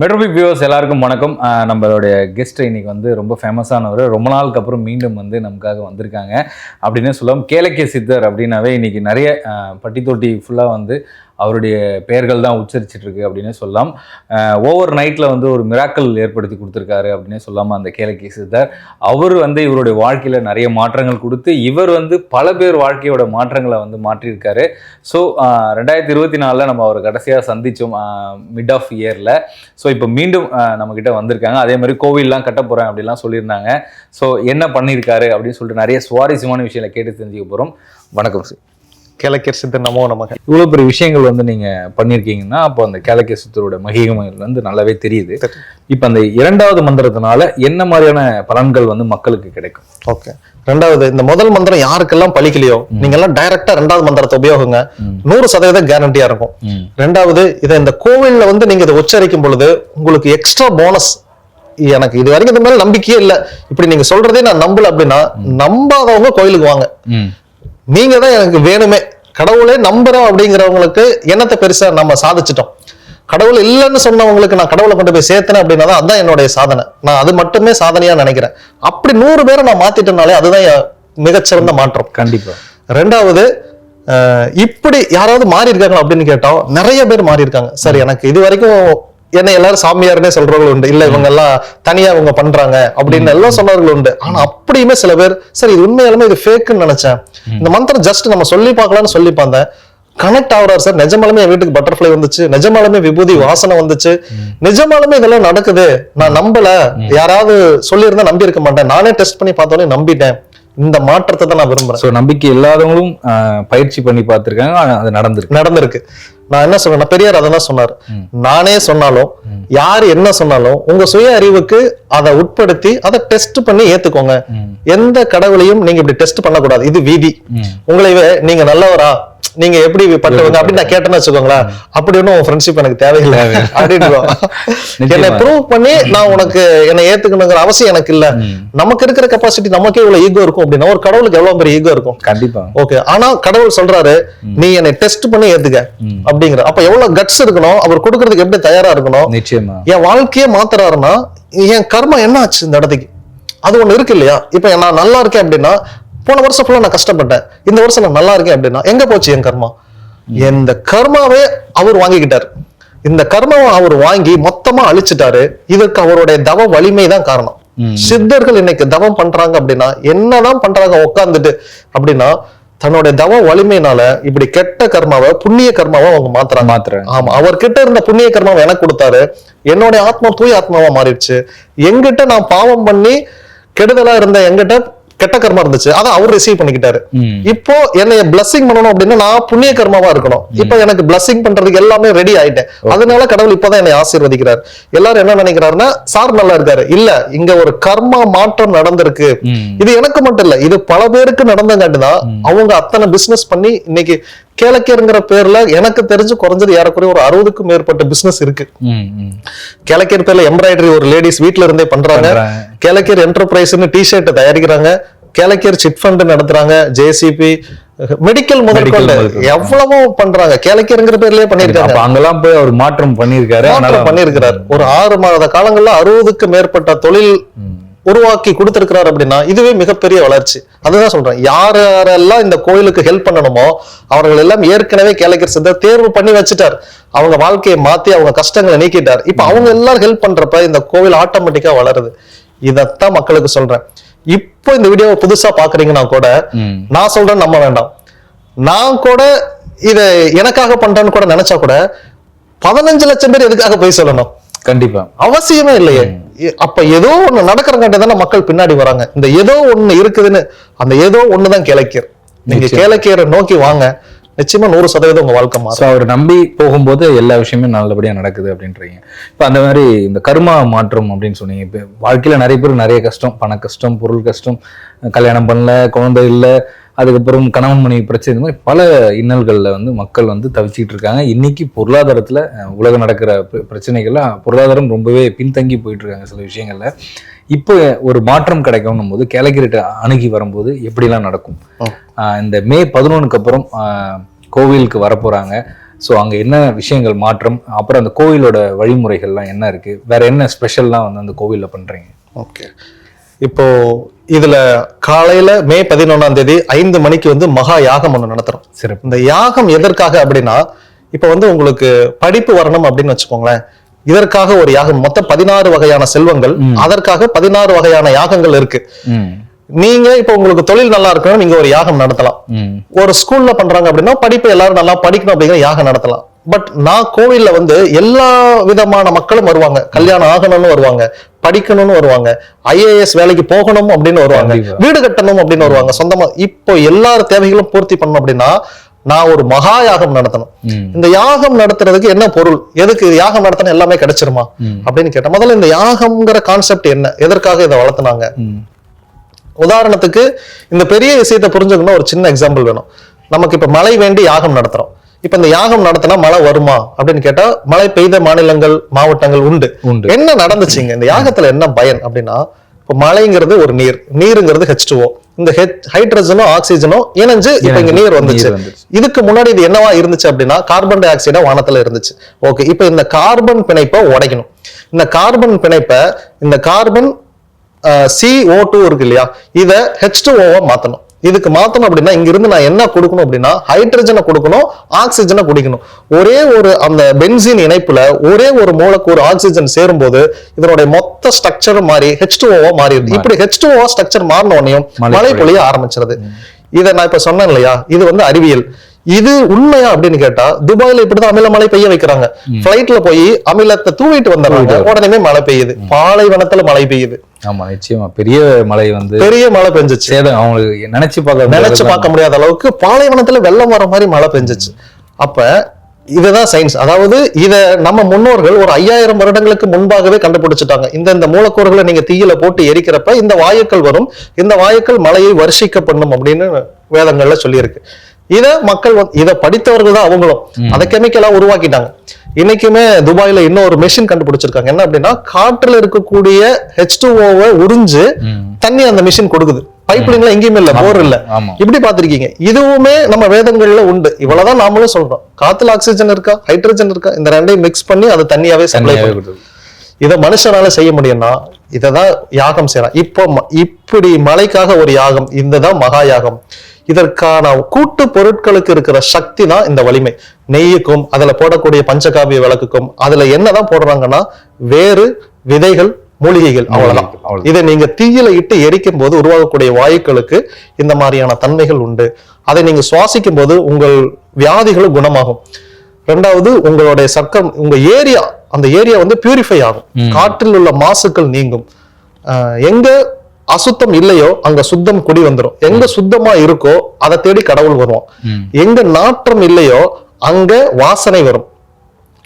மெட்ரோபிக் viewers எல்லாருக்கும் வணக்கம். நம்மளுடைய கெஸ்ட் இன்னைக்கு வந்து ரொம்ப ஃபேமஸானவர் ரொம்ப நாளுக்கு அப்புறம் மீண்டும் வந்து நமக்காக வந்திருக்காங்க. அப்படின்னு சொல்லுவோம் கேளக்கிய சித்தர் அப்படின்னாவே இன்னைக்கு நிறைய பட்டி தொட்டி ஃபுல்லாக வந்து அவருடைய பெயர்கள் தான் உச்சரிச்சிட்டு இருக்கு அப்படின்னு சொல்லலாம். ஓவர் நைட்டில் வந்து ஒரு மிராக்கல் ஏற்படுத்தி கொடுத்துருக்காரு அப்படின்னே சொல்லாமல் அந்த கேளக்கிய சித்தர் அவர் வந்து இவருடைய வாழ்க்கையில் நிறைய மாற்றங்கள் கொடுத்து இவர் வந்து பல பேர் வாழ்க்கையோட மாற்றங்களை வந்து மாற்றியிருக்காரு. ஸோ ரெண்டாயிரத்தி இருபத்தி நாலில் நம்ம அவர் கடைசியாக சந்தித்தோம் மிட் ஆஃப் இயரில் ஸோ இப்போ மீண்டும் நம்மக்கிட்ட வந்திருக்காங்க. அதே மாதிரி கோவில்லாம் கட்ட போகிறேன் அப்படிலாம் சொல்லியிருந்தாங்க. ஸோ என்ன பண்ணியிருக்காரு அப்படின்னு சொல்லிட்டு நிறைய சுவாரஸ்யமான விஷயங்களை கேட்டு தெரிஞ்சுக்க போகிறோம் வணக்கம் சார் கிழக்கர் சித்தர் நமோ நமக. இவ்வளோ பெரிய விஷயங்கள் வந்து நீங்கள் பண்ணியிருக்கீங்கன்னா அப்போ அந்த கேலக்கிய சித்தரோட மகிமைகள் வந்து நல்லாவே தெரியுது. இப்போ அந்த இரண்டாவது மந்திரத்தினால என்ன மாதிரியான பலன்கள் வந்து மக்களுக்கு கிடைக்கும்? ஓகே. ரெண்டாவது இந்த முதல் மந்திரம் யாருக்கெல்லாம் பலிக்கலையோ நீங்க எல்லாம் டைரக்டா ரெண்டாவது மந்திரத்தை உபயோகங்க. நூறு சதவீதம் கேரண்டியா இருக்கும். ரெண்டாவது இதை இந்த கோவில்ல வந்து நீங்க இதை உச்சரிக்கும் பொழுது உங்களுக்கு எக்ஸ்ட்ரா போனஸ் எனக்கு இது வரைக்கும் இந்த மேல நம்பிக்கையே இல்ல. இப்படி நீங்க சொல்றதே நான் நம்பல அப்படின்னா நம்பாதவங்க கோயிலுக்கு வாங்க. நீங்க தான் எனக்கு வேணுமே. கடவுளே நம்புறோம் அப்படிங்கிறவங்களுக்கு என்னத்தை பெருசா நம்ம சாதிச்சிட்டோம்? கடவுள் இல்லைன்னு சொன்னவங்களுக்கு நான் கடவுளை கொண்டு போய் சேர்த்தேன் அப்படின்னா தான் அதான் என்னுடைய சாதனை. நான் அது மட்டுமே சாதனையா நினைக்கிறேன். அப்படி நூறு பேரை நான் மாத்திட்டனாலே அதுதான் மிகச்சிறந்த மாற்றம். கண்டிப்பா. ரெண்டாவது இப்படி யாராவது மாறி இருக்காங்களா அப்படின்னு கேட்டோம் நிறைய பேர் மாறி இருக்காங்க சார் எனக்கு இது வரைக்கும் என்ன எல்லாரும் சாமியார்னே சொல்றவங்க உண்டு. இல்ல இவங்க எல்லாம் தனியா இவங்க பண்றாங்க அப்படின்னு எல்லாம் சொன்னவர்கள் உண்டு. ஆனா அப்படியுமே சில பேர் சார் இது உண்மையாலுமே இது ஃபேக்குன்னு நினைச்சேன். இந்த மந்திரம் ஜஸ்ட் நம்ம சொல்லி பார்க்கலாம்னு சொல்லி பார்த்தேன். கனெக்ட் ஆகுறாரு சார். நிஜமாலுமே என் வீட்டுக்கு பட்டர்ஃப்ளை வந்துச்சு. நிஜமாலுமே விபூதி வாசனை வந்துச்சு. நிஜமாலுமே இதெல்லாம் நடக்குது. நான் நம்பல. யாராவது சொல்லியிருந்தா நம்பி இருக்க மாட்டேன். நானே டெஸ்ட் பண்ணி பார்த்தோன்னே நம்பிட்டேன். இந்த மாற்றத்தை தான் நான் விரும்புறேன். ஸோ நம்பிக்கை இல்லாதவங்களும் பயிற்சி பண்ணி பார்த்துருக்காங்க. அது நடந்திருக்கு. நடந்திருக்கு. நான் என்ன சொல்றேன் பெரியார் அதை தான் சொன்னார். நானே சொன்னாலும் யார் என்ன சொன்னாலும் உங்க சுய அறிவுக்கு அதை உட்படுத்தி அதை டெஸ்ட் பண்ணி ஏத்துக்கோங்க. எந்த கடவுளையும் நீங்க இப்படி டெஸ்ட் பண்ணக்கூடாது. இது வீதி. உங்களைவே நீங்க நல்லவரா? நீங்க எப்படி பட்டவங்க அப்படின்னு நான் கேட்டேன்னு வச்சுக்கோங்களேன். அப்படி ஒன்றும் ஃப்ரெண்ட்ஷிப் எனக்கு தேவையில்லை. அப்படின்னு என்னை ப்ரூவ் பண்ணி நான் உனக்கு என்னை ஏத்துக்கணுங்கிற அவசியம் எனக்கு இல்ல. நமக்கு இருக்கிற கெப்பாசிட்டி நமக்கே இவ்வளவு ஈகோ இருக்கும் அப்படின்னா ஒரு கடவுளுக்கு எவ்வளவு பெரிய ஈகோ இருக்கும்? கண்டிப்பா. ஓகே ஆனா கடவுள் சொல்றாரு நீ என்னை டெஸ்ட் பண்ணி ஏத்துக்க. அப்படிங்கிற. அப்ப எவ்வளவு கட்ஸ் இருக்கணும்? அவர் கொடுக்கறதுக்கு எப்படி தயாரா இருக்கணும்? நிச்சயமா. என் வாழ்க்கையே மாத்துறாருன்னா என் கர்மம் என்ன ஆச்சு இந்த இடத்துக்கு? அது ஒண்ணு இருக்கு இல்லையா? இப்ப நான் நல்லா இருக்கேன் அப்படின்னா போன வருஷம் ஃபுல்லா நான் கஷ்டப்பட்டேன். இந்த வருஷம் நான் நல்லா இருக்கேன் அப்படின்னா எங்க போச்சு என் கர்மா? இந்த கர்மாவே அவர் வாங்கிக்கிட்டாரு. இந்த கர்மாவை அவர் வாங்கி மொத்தமா அழிச்சிட்டாரு. இதற்கு அவருடைய தவ வலிமை தான் காரணம். சித்தர்கள் இன்னைக்கு தவம் பண்றாங்க அப்படின்னா என்னதான் பண்றாங்க உட்கார்ந்துட்டு அப்படின்னா தன்னுடைய தவ வலிமையினால இப்படி கெட்ட கர்மாவை புண்ணிய கர்மாவை அவங்க மாத்துறாங்க. மாத்துறாங்க. ஆமா அவர்கிட்ட இருந்த புண்ணிய கர்மாவை எனக்கு கொடுத்தாரு. என்னுடைய ஆத்மா தூய ஆத்மாவா மாறிடுச்சு. எங்கிட்ட நான் பாவம் பண்ணி கெடுதலா இருந்த எங்கிட்ட கெட்ட கர்மா இருந்துச்சு. அதை அவர் ரிசீவ் பண்ணிக்கிட்டாரு. இப்போ என்னைய பிளஸிங் பண்ணணும் அப்படின்னா நான் புண்ணிய கர்மாவா இருக்கணும். இப்போ எனக்கு பிளஸிங் பண்றதுக்கு எல்லாமே ரெடி ஆயிட்டேன். அதனால கடவுள் இப்பதான் என்னை ஆசீர்வதிக்கிறார். எல்லாரும் என்ன நினைக்கிறாருன்னா சார் நல்லா இருக்காரு. இல்ல இங்க ஒரு கர்மா மாற்றம் நடந்திருக்கு. இது எனக்கு மட்டும் இல்ல இது பல பேருக்கு நடந்தங்காட்டுதான் அவங்க அத்தனை பிசினஸ் பண்ணி இன்னைக்கு கேளக்கேருங்கிற பேர்ல எனக்கு தெரிஞ்சு குறைஞ்சது ஏறக்குறைய ஒரு அறுபதுக்கும் மேற்பட்ட பிசினஸ் இருக்கு. கேளக்கேர் பேர்ல எம்ப்ராய்டரி ஒரு லேடிஸ் வீட்ல இருந்தே பண்றாங்க. கேளக்கேர் என்டர்பிரைஸ்னு டி ஷர்ட் தயாரிக்கிறாங்க. கேளக்கேர் சிட் ஃபண்ட் நடத்துறாங்க ஜேசிபி மெடிக்கல் முதற்கொண்டு. எவ்வளவோ பண்றாங்க. கேளக்கேருங்கிற பேர்லயே பண்ணிருக்காங்க அங்கெல்லாம் போய் அவர் மாற்றம் மாற்றம் பண்ணியிருக்கிறார். ஒரு ஆறு மாத காலங்கள்ல அறுபதுக்கு மேற்பட்ட தொழில் உருவாக்கி கொடுத்திருக்கிறார் அப்படின்னா இதுவே மிகப்பெரிய வளர்ச்சி. அதுதான் சொல்றேன். யார் யாரெல்லாம் இந்த கோயிலுக்கு ஹெல்ப் பண்ணணுமோ அவர்கள் எல்லாம் ஏற்கனவே கேளக்கர் சித்தர் தேர்வு பண்ணி வச்சுட்டார். அவங்க வாழ்க்கையை மாத்தி அவங்க கஷ்டங்களை நீக்கிட்டார். இப்ப அவங்க எல்லாரும் ஹெல்ப் பண்றப்ப இந்த கோவில் ஆட்டோமேட்டிக்கா வளருது. இதத்தான் மக்களுக்கு சொல்றேன். இப்போ இந்த வீடியோவை புதுசா பாக்குறீங்கன்னா கூட. நான் சொல்றேன் நம்ப வேண்டாம். நான் கூட இத எனக்காக பண்றேன்னு கூட நினைச்சா கூட பதினஞ்சு லட்சம் பேர் எதுக்காக போய் சொல்லணும்? கண்டிப்பா. அவசியமே இல்லையே. அப்ப ஏதோ ஒண்ணு நடக்கிறங்காட்டி தானே மக்கள் பின்னாடி வராங்க. இந்த ஏதோ ஒண்ணு இருக்குதுன்னு அந்த ஏதோ ஒண்ணுதான் கிளைக்கர். நீங்க கிளைக்கரை நோக்கி வாங்க. நிச்சயமா நூறு சதவீதம் உங்க வாழ்க்கை மாறும். அவர் நம்பி போகும்போது எல்லா விஷயமே நல்லபடியா நடக்குது அப்படின்றீங்க. இப்போ அந்த மாதிரி இந்த கர்மா மாற்றம் அப்படின்னு சொன்னீங்க. இப்போ வாழ்க்கையில நிறைய பேர் நிறைய கஷ்டம் பண கஷ்டம் பொருள் கஷ்டம் கல்யாணம் பண்ணல குழந்தை இல்லை அதுக்கப்புறம் கணவன் மனைவி பிரச்சனை இந்த மாதிரி பல இன்னல்களில் வந்து மக்கள் வந்து தவிச்சிட்டு இருக்காங்க. இன்னைக்கு பொருளாதாரத்தில் உலகம் நடக்கிற பிர- பிரச்சனைகள்ல பொருளாதாரம் ரொம்பவே பின்தங்கி போயிட்டு இருக்காங்க சில விஷயங்கள்ல. இப்போ ஒரு மாற்றம் கிடைக்கணும் போது கேலகிரிட்ட அணுகி வரும்போது எப்படிலாம் நடக்கும்? இந்த மே பதினொன்றுக்கு அப்புறம் கோவிலுக்கு வரப்போறாங்க. ஸோ அங்க என்ன விஷயங்கள் மாற்றம்? அப்புறம் அந்த கோவிலோட வழிமுறைகள்லாம் என்ன இருக்கு? வேற என்ன ஸ்பெஷல்லாம் வந்து அந்த கோவில்ல பண்றீங்க? ஓகே. இப்போ இதுல காலையில மே பதினொன்னாம் தேதி ஐந்து மணிக்கு வந்து மகா யாகம் ஒண்ணு நடத்துறோம். சிறப்பு. இந்த யாகம் எதற்காக அப்படின்னா இப்ப வந்து உங்களுக்கு படிப்பு வரணும் அப்படின்னு வச்சுக்கோங்களேன். இதற்காக ஒரு யாகம் மொத்தம் பதினாறு வகையான செல்வங்கள். அதற்காக பதினாறு வகையான யாகங்கள் இருக்கு. நீங்க இப்ப உங்களுக்கு தொழில் நல்லா இருக்கணும் நீங்க ஒரு யாகம் நடத்தலாம். ஒரு ஸ்கூல்ல பண்றாங்க அப்படின்னா படிப்பு எல்லாரும் நல்லா படிக்கணும் அப்படிங்கிற யாகம் நடத்தலாம். பட் நான் கோவில்ல வந்து எல்லா விதமான மக்களும் வருவாங்க. கல்யாணம் ஆகணும்னு வருவாங்க. படிக்கணும்னு வருவாங்க. ஐஏஎஸ் வேலைக்கு போகணும் அப்படின்னு வருவாங்க. வீடு கட்டணும் அப்படின்னு வருவாங்க. சொந்தமா இப்போ எல்லார் தேவைகளும் பூர்த்தி பண்ணணும் அப்படின்னா நான் ஒரு மகா யாகம் நடத்தணும். இந்த யாகம் நடத்துறதுக்கு என்ன பொருள்? எதுக்கு யாகம் நடத்தினா எல்லாமே கிடைச்சிருமா. அப்படின்னு கேட்டேன் முதல்ல இந்த யாகம்ங்கிற கான்செப்ட் என்ன? எதற்காக இதை வளர்த்துனாங்க? உதாரணத்துக்கு இந்த பெரிய விஷயத்தை புரிஞ்சுக்கணும் ஒரு சின்ன எக்ஸாம்பிள் வேணும். நமக்கு இப்ப மழை வேண்டி யாகம் நடத்துறோம். இப்ப இந்த யாகம் நடத்தினா மழை வருமா அப்படின்னு கேட்டா மழை பெய்த மாநிலங்கள் மாவட்டங்கள் உண்டு. உண்டு. என்ன நடந்துச்சுங்க? இந்த யாகத்துல என்ன பயன் அப்படின்னா இப்ப மழைங்கிறது ஒரு நீர். நீருங்கிறது ஹெச் இந்த ஹைட்ரஜனும் ஆக்சிஜனும் இணைஞ்சு இப்ப இங்க நீர் வந்துச்சு நீர் வந்துச்சு. இதுக்கு முன்னாடி இது என்னவா இருந்துச்சு அப்படின்னா கார்பன் டை ஆக்சைடா வானத்துல இருந்துச்சு. ஓகே இப்போ இந்த கார்பன் பிணைப்பை உடைக்கணும். இந்த கார்பன் பிணைப்பை இந்த கார்பன் சி ஓ டூ இருக்கு இல்லையா இத ஹெச் டூ ஓவா மாத்தணும். இதுக்கு மாத்தணும் அப்படின்னா இங்க இருந்து நான் என்ன கொடுக்கணும் அப்படின்னா ஹைட்ரஜனை கொடுக்கணும் ஆக்சிஜனை குடிக்கணும். ஒரே ஒரு அந்த பென்சின் இணைப்புல ஒரே ஒரு மூலக்கூறு ஆக்சிஜன் சேரும்போது இதனுடைய மொத்த ஸ்ட்ரக்சர் மாறி ஹெச் டூ ஓவா மாறிடுது. இப்படி ஹெச் டூ ஓவா ஸ்ட்ரக்சர் மாறின மழை மழை பொழிய ஆரம்பிச்சிருது. இதை நான் இப்ப சொன்னேன் இல்லையா? இது வந்து அறிவியல். இது உண்மையா அப்படின்னு கேட்டா துபாயில இப்படிதான் அமில மழை பெய்ய வைக்கிறாங்க. பிளைட்ல போய் அமிலத்தை தூவிட்டு வந்துடுறாங்க உடனே மழை பெய்யுது. பாலைவனத்துல மழை பெய்யுது. ஆமா நிச்சயமா. பெரிய மலை வந்து பெரிய மழை பெஞ்சுச்சு. அவங்களுக்கு நினைச்சு பார்க்க நினைச்சு பார்க்க முடியாத அளவுக்கு பாலைவனத்துல வெள்ளம் வர மாதிரி மழை பெஞ்சுச்சு. அப்ப இதுதான் சயின்ஸ் அதாவது இத நம்ம முன்னோர்கள் ஒரு ஐயாயிரம் வருடங்களுக்கு முன்பாகவே கண்டுபிடிச்சிட்டாங்க. இந்த இந்த மூலக்கூறுகளை நீங்க தீயில போட்டு எரிக்கிறப்ப இந்த வாயுக்கள் வரும். இந்த வாயுக்கள் மழையை வருஷிக்க பண்ணும் அப்படின்னு வேதங்கள்ல சொல்லியிருக்கு. இத மக்கள் வந்து- இத படித்தவர்கள் தான் அவங்களும். அதை கெமிக்கலா உருவாக்கிட்டாங்க. இன்னைக்குமே துபாயில இன்னொரு மெஷின் கண்டுபிடிச்சிருக்காங்க. என்ன அப்படின்னா காற்றுல இருக்கக்கூடிய ஹெச் டூ உறிஞ்சு ம். தண்ணி அந்த மிஷின் கொடுக்குது. பைப் லைன்ல எங்கேயுமே இல்ல போர் இல்ல. இப்படி பாத்திருக்கீங்க இதுவுமே நம்ம வேதங்கள்ல உண்டு. இவ்வளவுதான் நாமளும் சொல்றோம். காத்துல ஆக்சிஜன் இருக்கா? ஹைட்ரஜன் இருக்கா? இந்த ரெண்டையும் மிக்ஸ் பண்ணி அதை தண்ணியாவே சப்ளை கொடுத்தது. இதை மனுஷனால செய்ய முடியும்னா இததான் யாகம் செய்யறான். இப்போ இப்படி மலைக்காக ஒரு யாகம் இந்ததான் மகா யாகம். இதற்கான கூட்டு பொருட்களுக்கு இருக்கிற சக்தி தான் இந்த வலிமை. நெய்யுக்கும் அதுல போடக்கூடிய பஞ்சகாவிய விளக்குக்கும் அதுல என்னதான் போடுறாங்கன்னா வேறு விதைகள் மூலிகைகள் அவ்வளவுதான். இதை நீங்க தீயில இட்டு எரிக்கும் போது உருவாகக்கூடிய வாயுக்களுக்கு இந்த மாதிரியான தன்மைகள் உண்டு. அதை நீங்க சுவாசிக்கும் போது உங்கள் வியாதிகளும் குணமாகும். ரெண்டாவது உங்களுடைய சர்க்கம் உங்க ஏரியா அந்த ஏரியா வந்து பியூரிஃபை ஆகும். காற்றில் உள்ள மாசுக்கள் நீங்கும். எங்க அசுத்தம் இல்லையோ அங்க சுத்தம் குடி வந்துரும். எங்க சுத்தமா இருக்கோ அதை தேடி கடவுள் வருவான். ம். எங்க நாற்றம் இல்லையோ அங்க வாசனை வரும்.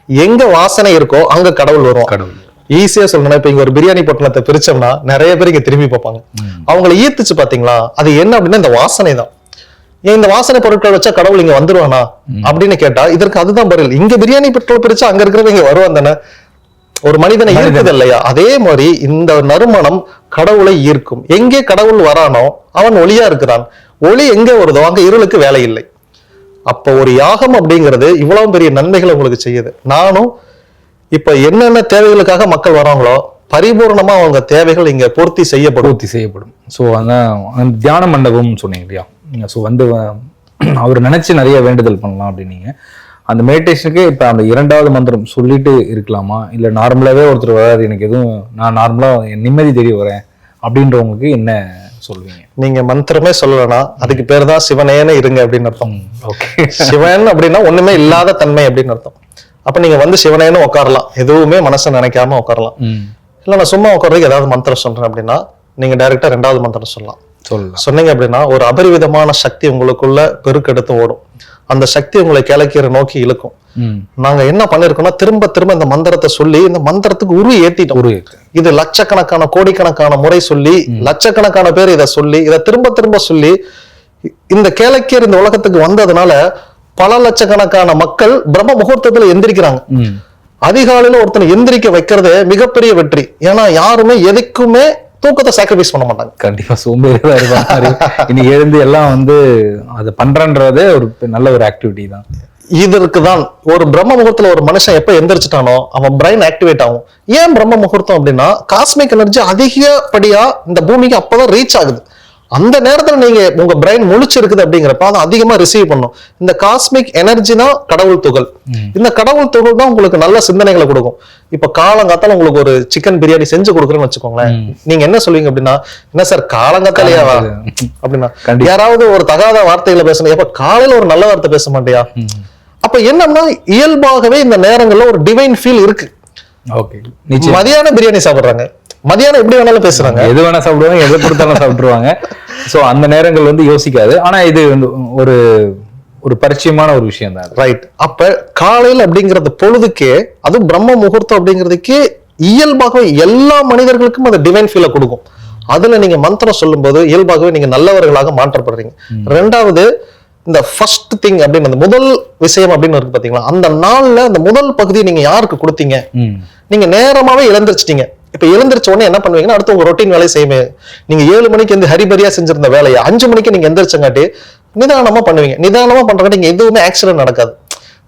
எங்க வாசனை இருக்கோ அங்க கடவுள் வருவான். கடவுள். ஈஸியா சொல்லணும் இப்ப இங்க ஒரு பிரியாணி பொட்டணத்தை பிரிச்சோம்னா நிறைய பேர் இங்க திரும்பி பார்ப்பாங்க. அவங்களை ஈர்த்துச்சு பாத்தீங்களா? அது என்ன அப்படின்னா இந்த வாசனை தான். ஏன் இந்த வாசனை பொருட்கள் வச்சா கடவுள் இங்க வந்துருவானா? அப்படின்னு கேட்டா இதற்கு அதுதான் பதில். இங்க பிரியாணி பொருட்கள் பிரிச்சா அங்க இருக்கிறவங்க இங்க வருவான் தானே? ஒரு மனிதனை ஈர்க்குது இல்லையா அதே மாதிரி இந்த நறுமணம் கடவுளை ஈர்க்கும். எங்கே கடவுள் வரானோ அவன் ஒளியா இருக்கிறான். ஒளி எங்க வருதோ அங்க இருளுக்கு வேலை இல்லை. அப்போ ஒரு யாகம் அப்படிங்கிறது இவ்வளவு பெரிய நன்மைகளை உங்களுக்கு செய்யுது. நானும் இப்ப என்னென்ன தேவைகளுக்காக மக்கள் வராங்களோ பரிபூர்ணமா அவங்க தேவைகள் இங்க பூர்த்தி செய்யப்படும். பூர்த்தி செய்யப்படும். ஸோ அந்த தியான மண்டபம் சொன்னீங்க இல்லையா? ஸோ வந்து அவர் நினைச்சு நிறைய வேண்டுதல் பண்ணலாம் அப்படின்னீங்க அந்த மெடிடேஷனுக்கு இப்போ அந்த இரண்டாவது மந்திரம் சொல்லிட்டு இருக்கலாமா? இல்லை நார்மலாகவே ஒருத்தர் வராது எனக்கு எதுவும் நான் நார்மலாக நிம்மதி தேடி வரேன் அப்படின்றவங்களுக்கு என்ன சொல்வீங்க? நீங்க மந்திரமே சொல்லலைன்னா அதுக்கு பேர் தான் சிவனேன்னு இருங்க அப்படின்னு அர்த்தம். ஓகே சிவன் அப்படின்னா ஒண்ணுமே இல்லாத தன்மை அப்படின்னு அர்த்தம். அப்ப நீங்க வந்து சிவனேன்னு உட்காரலாம். எதுவுமே மனசை நினைக்காம உட்காரலாம். இல்ல நான் சும்மா உட்கார்றதுக்கு ஏதாவது மந்திரம் சொல்றேன் அப்படின்னா நீங்க டைரக்டா ரெண்டாவது மந்திரம் சொல்லலாம். சொல்லலாம். சொன்னீங்க அப்படின்னா ஒரு அபரிவிதமான சக்தி உங்களுக்குள்ள பெருக்கெடுத்து ஓடும். அந்த சக்தி உங்களை கிழக்கிற நோக்கி இழுக்கும். நாங்க என்ன பண்ணிருக்கோம்னா திரும்ப திரும்ப இந்த மந்திரத்தை சொல்லி இந்த மந்திரத்துக்கு உரு ஏத்திட்டோம். இது லட்சக்கணக்கான கோடிக்கணக்கான முறை சொல்லி லட்சக்கணக்கான பேர் இதை சொல்லி இதை திரும்ப திரும்ப சொல்லி இந்த கேளக்கியர் இந்த உலகத்துக்கு வந்ததுனால பல லட்சக்கணக்கான மக்கள் பிரம்ம முகூர்த்தத்துல எந்திரிக்கிறாங்க. அதிகாலையில ஒருத்தனை எந்திரிக்க வைக்கிறதே மிகப்பெரிய வெற்றி. ஏன்னா யாருமே எதுக்குமே தூக்கத்தை சாக்ரிஃபைஸ் பண்ண மாட்டாங்க. கண்டிப்பா சோம்பேறியா மாதிரி இன்னைக்கு எழுந்து எல்லாம் வந்து அதை பண்றன்றதே ஒரு நல்ல ஒரு ஆக்டிவிட்டி தான். இதற்கு தான் ஒரு பிரம்ம முகூர்த்தத்துல ஒரு மனுஷன் எப்ப எந்திரிச்சிட்டானோ அவன் பிரைன் ஆக்டிவேட் ஆகும். ஏன் பிரம்ம முகூர்த்தம் அப்படின்னா காஸ்மிக் எனர்ஜி அதிகப்படியா இந்த பூமிக்கு அப்பதான் ரீச் ஆகுது. அந்த நேரத்துல நீங்க உங்க பிரைன் முழிச்சு இருக்குது அப்படிங்கிறப்ப அதை அதிகமா ரிசீவ் பண்ணும். இந்த காஸ்மிக் எனர்ஜினா கடவுள் துகள். இந்த கடவுள் துகள் தான் உங்களுக்கு நல்ல சிந்தனைகளை கொடுக்கும். இப்ப காலங்காத்தால உங்களுக்கு ஒரு சிக்கன் பிரியாணி செஞ்சு கொடுக்குறேன்னு வச்சுக்கோங்களேன். நீங்க என்ன சொல்லுவீங்க அப்படின்னா என்ன சார் காலங்காத்தாலேயாவா அப்படின்னா. யாராவது ஒரு தகாத வார்த்தைகளை பேசணும். எப்ப காலையில ஒரு நல்ல வார்த்தை பேச மாட்டியா? அப்ப என்னன்னா இயல்பாகவே இந்த நேரங்கள்ல ஒரு டிவைன் ஃபீல் இருக்கு. மதியானம் பிரியாணி சாப்பிடுறாங்க. மதியானம் எப்படி வேணாலும் பேசுறாங்க. எது வேணா சாப்பிடுவாங்க எதை கொடுத்தாலும் சாப்பிட்டுருவாங்க. சோ அந்த நேரங்கள் வந்து யோசிக்காது. ஆனா இது வந்து ஒரு ஒரு பரிச்சயமான ஒரு விஷயம் தான் ரைட் அப்ப காலையில் அப்படிங்கிறது பொழுதுக்கே அதுவும் பிரம்ம முகூர்த்தம் அப்படிங்கிறதுக்கே இயல்பாகவே எல்லா மனிதர்களுக்கும் அந்த டிவைன் ஃபீலை கொடுக்கும். அதுல நீங்க மந்திரம் சொல்லும்போது இயல்பாகவே நீங்க நல்லவர்களாக மாற்றப்படுறீங்க. ரெண்டாவது இந்த ஃபர்ஸ்ட் திங் அப்படின்னு அந்த முதல் விஷயம் அப்படின்னு இருக்கு பாத்தீங்களா? அந்த நாள்ல அந்த முதல் பகுதியை நீங்க யாருக்கு கொடுத்தீங்க? நீங்க நேரமாவே இழந்துருச்சிட்டீங்க. இப்ப எழுந்திரிச்ச உடனே என்ன பண்ணுவீங்கன்னா அடுத்து உங்க ரொட்டீன் வேலையை செய்யுங்க நீங்க ஏழு மணிக்கு வந்து ஹரிபரியா செஞ்சிருந்த வேலையை அஞ்சு மணிக்கு நீங்க எந்திரிச்சங்காட்டி நிதானமா பண்ணுவீங்க. நிதானமா பண்றங்காட்டி இங்க எதுவுமே ஆக்சிடென்ட் நடக்காது.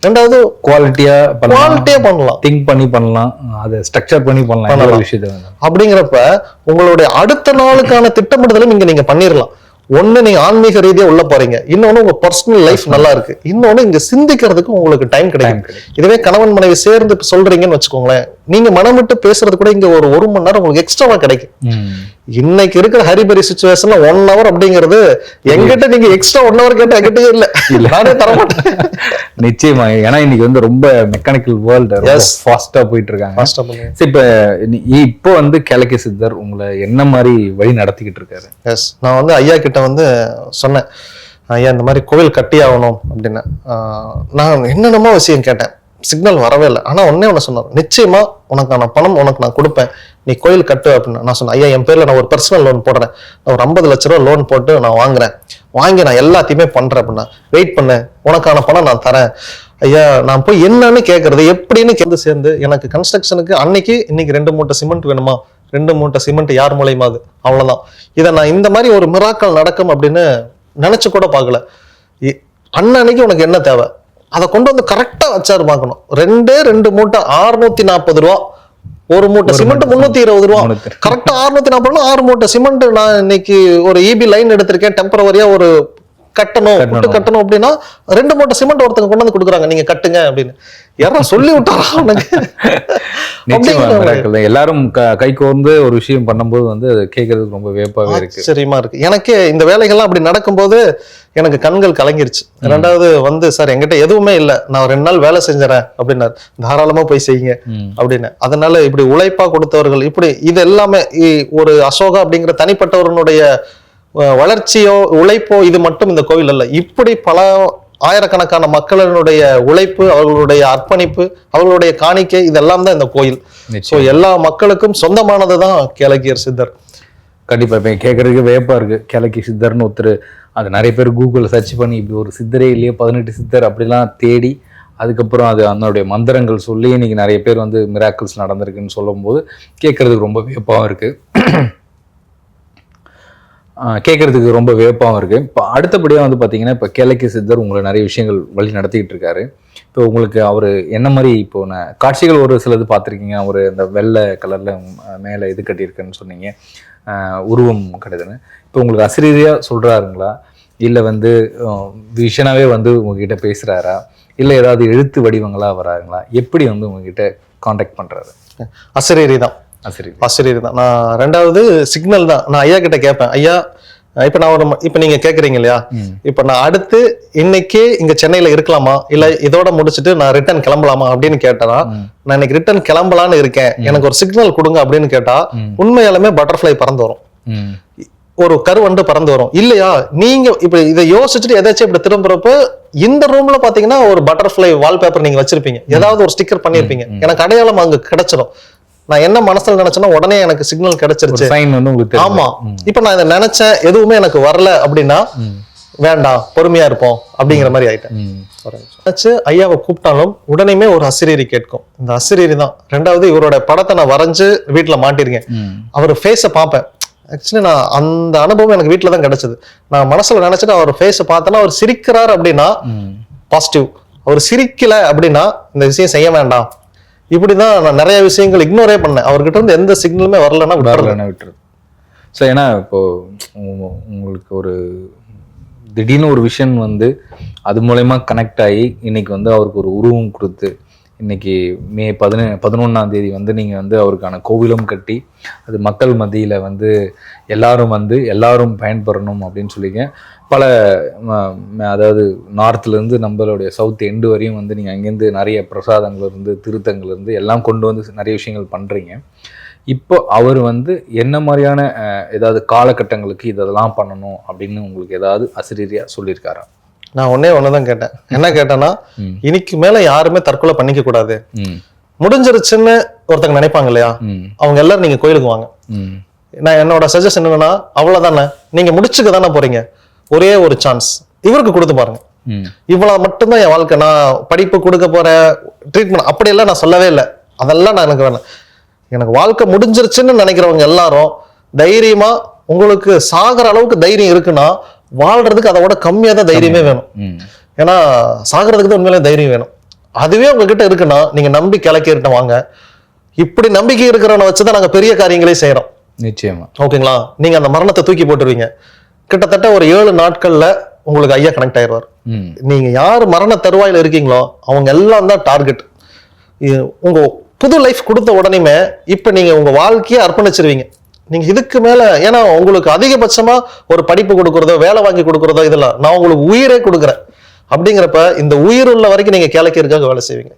ரெண்டாவது குவாலிட்டியா பண்ணலாம். குவாலிட்டியா பண்ணலாம். திங்க் பண்ணி பண்ணலாம். அதை ஸ்ட்ரக்சர் பண்ணி பண்ணலாம். இந்த விஷயத்தை அப்படிங்கிறப்ப உங்களுடைய அடுத்த நாளுக்கான திட்டமிடுதலும் இங்க நீங்க பண்ணிடலாம் ஒண்ணு நீங்க ஆன்மீக ரீதியா உள்ள போறீங்க. இன்னொன்னு உங்க பர்சனல் லைஃப் நல்லா இருக்கு. இன்னொன்னு இங்க சிந்திக்கிறதுக்கு உங்களுக்கு டைம் கிடைக்கும் இதுவே கணவன் மனைவி சேர்ந்து சொல்றீங்கன்னு வச்சுக்கோங்களேன். நீங்க மனம் விட்டு பேசுறது கூட இங்க ஒரு ஒரு மணி நேரம் உங்களுக்கு எக்ஸ்ட்ராவா கிடைக்கும். இன்னைக்கு இருக்கிற ஹரிபரி சுச்சுவேஷன்ல ஒன் ஹவர் அப்படிங்கிறது எங்கிட்ட நீங்க எக்ஸ்ட்ரா ஒன் ஹவர் கேட்ட எங்கிட்டயே இல்ல. நானே தர மாட்டேன் நிச்சயமா. ஏன்னா இன்னைக்கு வந்து ரொம்ப மெக்கானிக்கல் வேர்ல்டு. ஃபாஸ்டா போயிட்டு இருக்காங்க. சரி, இப்ப இப்போ வந்து கேலக்கி சித்தர் உங்களை என்ன மாதிரி வழி நடத்திக்கிட்டு இருக்காரு? எஸ் நான் வந்து ஐயா கிட்ட வந்து சொன்னேன் ஐயா இந்த மாதிரி கோவில் கட்டி ஆகணும்? அப்படின்னு. நான் என்னென்னமோ விஷயம் கேட்டேன். சிக்னல் வரவே இல்லை. ஆனால் ஒண்ணே ஒன்று சொன்னார் நிச்சயமாக உனக்கான பணம் உனக்கு நான் கொடுப்பேன். நீ கோயில் கட்டு அப்படின்னு. நான் சொன்னேன் ஐயா என் பேரில் நான் ஒரு பர்சனல் லோன் போடுறேன். நான் ஒரு ஐம்பது லட்ச ரூபா லோன் போட்டு நான் வாங்குறேன். வாங்கி நான் எல்லாத்தையுமே பண்ணுறேன் அப்படின்னா. வெயிட் பண்ணு உனக்கான பணம் நான் தரேன். ஐயா நான் போய் என்னன்னு கேட்கறது எப்படின்னு கேட்டு சேர்ந்து எனக்கு கன்ஸ்ட்ரக்ஷனுக்கு அன்னைக்கு இன்னைக்கு ரெண்டு மூட்டை சிமெண்ட் வேணுமா? ரெண்டு மூட்டை சிமெண்ட் யார் மூலியமா அது? அவ்வளவுதான். இதை நான் இந்த மாதிரி ஒரு மிராக்கள் நடக்கும் அப்படின்னு நினைச்சு கூட பார்க்கல. அன்னன்னைக்கு உனக்கு என்ன தேவை? அதை கொண்டு வந்து கரெக்டா வச்சாரு பார்க்கணும். ரெண்டே ரெண்டு மூட்டை ஆறுநூத்தி நாற்பது ரூபா. ஒரு மூட்டை சிமெண்ட் முன்னூத்தி இருபது ரூபா. கரெக்டா அறுநூத்தி நாற்பது ஆறு மூட்டை சிமெண்ட் நான் இன்னைக்கு ஒரு இபி லைன் எடுத்திருக்கேன். டெம்பரவரியா ஒரு கட்டணும் விட்டு கட்டணும். அப்படின்னா ரெண்டு மூட்டை சிமெண்ட் ஒருத்தங்க கொண்டு வந்து கொடுக்குறாங்க. நீங்க கட்டுங்க அப்படின்னு. யாரா சொல்லி விட்டாரா தான். எல்லாரும் க- கோர்ந்து ஒரு விஷயம் பண்ணும்போது வந்து கேட்கறதுக்கு ரொம்ப வேப்பாவே இருக்கு. ஆச்சரியமா இருக்கு. எனக்கே இந்த வேலைகள்லாம் அப்படி நடக்கும்போது எனக்கு கண்கள் கலங்கிருச்சு. ரெண்டாவது வந்து சார் என்கிட்ட எதுவுமே இல்லை. நான் ரெண்டு நாள் வேலை செஞ்சறேன் அப்படின்னாரு. தாராளமா போய் செய்யுங்க. அப்படின்னு. அதனால இப்படி உழைப்பா கொடுத்தவர்கள் இப்படி இது எல்லாமே ஒரு அசோகா அப்படிங்கிற தனிப்பட்டவர்களுடைய வளர்ச்சியோ உழைப்போ இது மட்டும் இந்த கோவில் அல்ல. இப்படி பல ஆயிரக்கணக்கான மக்களினுடைய உழைப்பு அவர்களுடைய அர்ப்பணிப்பு அவர்களுடைய காணிக்கை இதெல்லாம் தான் இந்த கோயில். சோ எல்லா மக்களுக்கும் சொந்தமானது தான் கேளக்கியர் சித்தர். கண்டிப்பா இப்ப கேட்கறதுக்கு வேப்பா இருக்கு. கிழக்கி சித்தர்னு ஒருத்தர் அது நிறைய பேர் கூகுள் சர்ச் பண்ணி இப்படி ஒரு சித்தரே இல்லையே பதினெட்டு சித்தர் அப்படிலாம் தேடி அதுக்கப்புறம் அது அதனுடைய மந்திரங்கள் சொல்லி இன்னைக்கு நிறைய பேர் வந்து மிராக்கிள்ஸ் நடந்திருக்குன்னு சொல்லும்போது கேட்கறதுக்கு ரொம்ப வியப்பாகவும் இருக்கு. ஆஹ் கேட்கறதுக்கு ரொம்ப வியப்பாகவும் இருக்குது இப்போ அடுத்தபடியாக வந்து பார்த்தீங்கன்னா இப்போ கேளக்கி சித்தர் உங்களை நிறைய விஷயங்கள் வழி நடத்திக்கிட்டு இருக்காரு. இப்போ உங்களுக்கு அவர் என்ன மாதிரி இப்போ நான் காட்சிகள் ஒரு சிலது பார்த்துருக்கீங்க அவர் இந்த வெள்ளை கலரில் மேலே இது கட்டியிருக்குன்னு சொன்னீங்க. உருவம் கிடையாதுன்னு இப்போ உங்களுக்கு அசிரீதியாக சொல்கிறாருங்களா இல்லை வந்து விஷனாவே வந்து உங்ககிட்ட பேசுகிறாரா இல்லை ஏதாவது எழுத்து வடிவங்களாக வராருங்களா எப்படி வந்து உங்ககிட்ட காண்டாக்ட் பண்ணுறாரு அசிரீரி தான். ஆசிரியர். தான். நான் ரெண்டாவது சிக்னல் தான். நான் ஐயா கிட்ட கேட்பேன். ஐயா இப்ப நான் ஒரு இப்ப நீங்க கேக்குறீங்க இல்லையா. இப்ப நான் அடுத்து இன்னைக்கே இங்க சென்னையில இருக்கலாமா? இல்ல இதோட முடிச்சுட்டு நான் ரிட்டர்ன் கிளம்பலாமா? அப்படின்னு கேட்டனா ம். நான் இன்னைக்கு ரிட்டர்ன் கிளம்பலான்னு இருக்கேன். எனக்கு ஒரு சிக்னல் கொடுங்க அப்படின்னு கேட்டா. உண்மையாலுமே பட்டர்ஃப்ளை பறந்து வரும். ஒரு கருவண்டு பறந்து வரும். இல்லையா? நீங்க இப்ப இதை யோசிச்சுட்டு எதாச்சும் இப்படி திரும்புறப்ப இந்த ரூம்ல பாத்தீங்கன்னா ஒரு பட்டர்ஃப்ளை வால்பேப்பர் நீங்க வச்சிருப்பீங்க. ஏதாவது ஒரு ஸ்டிக்கர் பண்ணிருப்பீங்க. எனக்கு அடையாளம் அங்க கிடைச்சிடும் நான் என்ன மனசுல நினைச்சேன்னா உடனே எனக்கு சிக்னல் கிடைச்சிருச்சு. சைன் வந்து உங்களுக்கு ஆமா. இப்ப நான் இதை நினைச்சேன் எதுவுமே எனக்கு வரல அப்படின்னா வேண்டாம் பொறுமையா இருப்போம் அப்படிங்கிற மாதிரி ஆயிட்டேன். ஐயாவை கூப்பிட்டாலும் உடனேமே ஒரு அசிரியரி கேட்கும். இந்த அசிரியரி தான். ரெண்டாவது இவரோட படத்தை நான் வரைஞ்சு வீட்டுல மாட்டிருக்கேன். அவர் ஃபேஸை பார்ப்பேன். ஆக்சுவலி நான் அந்த அனுபவம் எனக்கு வீட்டில் தான் கிடைச்சது. நான் மனசுல நினைச்சிட்டு அவர் ஃபேஸை பார்த்தேன்னா அவர் சிரிக்கிறார் அப்படின்னா பாசிட்டிவ் அவர் சிரிக்கல அப்படின்னா இந்த விஷயம் செய்ய வேண்டாம். இப்படி தான் நான் நிறைய விஷயங்கள் இக்னோரே பண்ணேன். அவர்கிட்ட இருந்து எந்த சிக்னலுமே வரலன்னா விட்டுறேன் வரலன்னா விட்டுருது ஸோ ஏன்னா இப்போ உங்களுக்கு ஒரு திடீர்னு ஒரு விஷயம் வந்து அது மூலயமா கனெக்ட் ஆகி இன்னைக்கு வந்து அவருக்கு ஒரு உருவம் கொடுத்து இன்றைக்கி மே பதினே பதினொன்றாம் தேதி வந்து நீங்கள் வந்து அவருக்கான கோவிலும் கட்டி அது மக்கள் மத்தியில் வந்து எல்லாரும் வந்து எல்லாரும் பயன்பெறணும் அப்படின்னு சொல்லிங்க. பல ம- அதாவது நார்த்லேருந்து நம்மளுடைய சவுத் எண்டு வரையும் வந்து நீங்கள் அங்கேருந்து நிறைய பிரசாதங்கள் இருந்து திருத்தங்கள் இருந்து எல்லாம் கொண்டு வந்து நிறைய விஷயங்கள் பண்ணுறீங்க இப்போ அவர் வந்து என்ன மாதிரியான ஏதாவது காலகட்டங்களுக்கு இதெல்லாம் பண்ணணும் அப்படின்னு உங்களுக்கு ஏதாவது அசிரியாக சொல்லியிருக்காரா? நான் ஒன்னே ஒண்ணுதான் கேட்டேன். என்ன கேட்டேன்னா. இன்னைக்கு மேல யாருமே தற்கொலை பண்ணிக்க கூடாது முடிஞ்சிருச்சுன்னு ஒருத்தங்க நினைப்பாங்க இல்லையா? அவங்க எல்லாரும் நீங்க கோயிலுக்கு வாங்க. நான் என்னோட சஜஷன் என்னன்னா அவ்வளவுதானே? நீங்க முடிச்சுக்க தானே போறீங்க? ஒரே ஒரு சான்ஸ் இவருக்கு கொடுத்து பாருங்க. இவ்வளவு மட்டும்தான் என் வாழ்க்கை. நான் படிப்பு கொடுக்க போறேன் ட்ரீட்மெண்ட் அப்படியெல்லாம் நான் சொல்லவே இல்லை. அதெல்லாம் நான் எனக்கு வேணாம். எனக்கு வாழ்க்கை முடிஞ்சிருச்சுன்னு நினைக்கிறவங்க எல்லாரும் தைரியமா உங்களுக்கு சாகிற அளவுக்கு தைரியம் இருக்குன்னா வாழ்றதுக்கு அதை விட கம்மியா. தான் தைரியமே வேணும். ஏன்னா சாகிறதுக்கு தான் உண்மையிலே தைரியம் வேணும். அதுவே உங்ககிட்ட இருக்குன்னா நீங்க நம்பி கிளக்கிட்டு வாங்க. இப்படி நம்பிக்கை இருக்கிறவனை வச்சுதான் நாங்க பெரிய காரியங்களே செய்யறோம் நிச்சயமா. ஓகேங்களா? நீங்க அந்த மரணத்தை தூக்கி போட்டுருவீங்க. கிட்டத்தட்ட ஒரு ஏழு நாட்கள்ல உங்களுக்கு ஐயா கனெக்ட் ஆயிடுவார் நீங்க யார் மரண தருவாயில இருக்கீங்களோ அவங்க எல்லாம் தான் டார்கெட் உங்க புது லைஃப் கொடுத்த உடனேமே இப்ப நீங்க உங்க வாழ்க்கையை அர்ப்பணிச்சிருவீங்க. நீங்க இதுக்கு மேல ஏன்னா உங்களுக்கு அதிகபட்சமா ஒரு படிப்பு கொடுக்குறதோ வேலை வாங்கி கொடுக்கறதோ இதெல்லாம் நான் உங்களுக்கு உயிரே கொடுக்குறேன். அப்படிங்கிறப்ப இந்த உயிர் உள்ள வரைக்கும் நீங்க கிழக்கிறதுக்காக வேலை செய்வீங்க?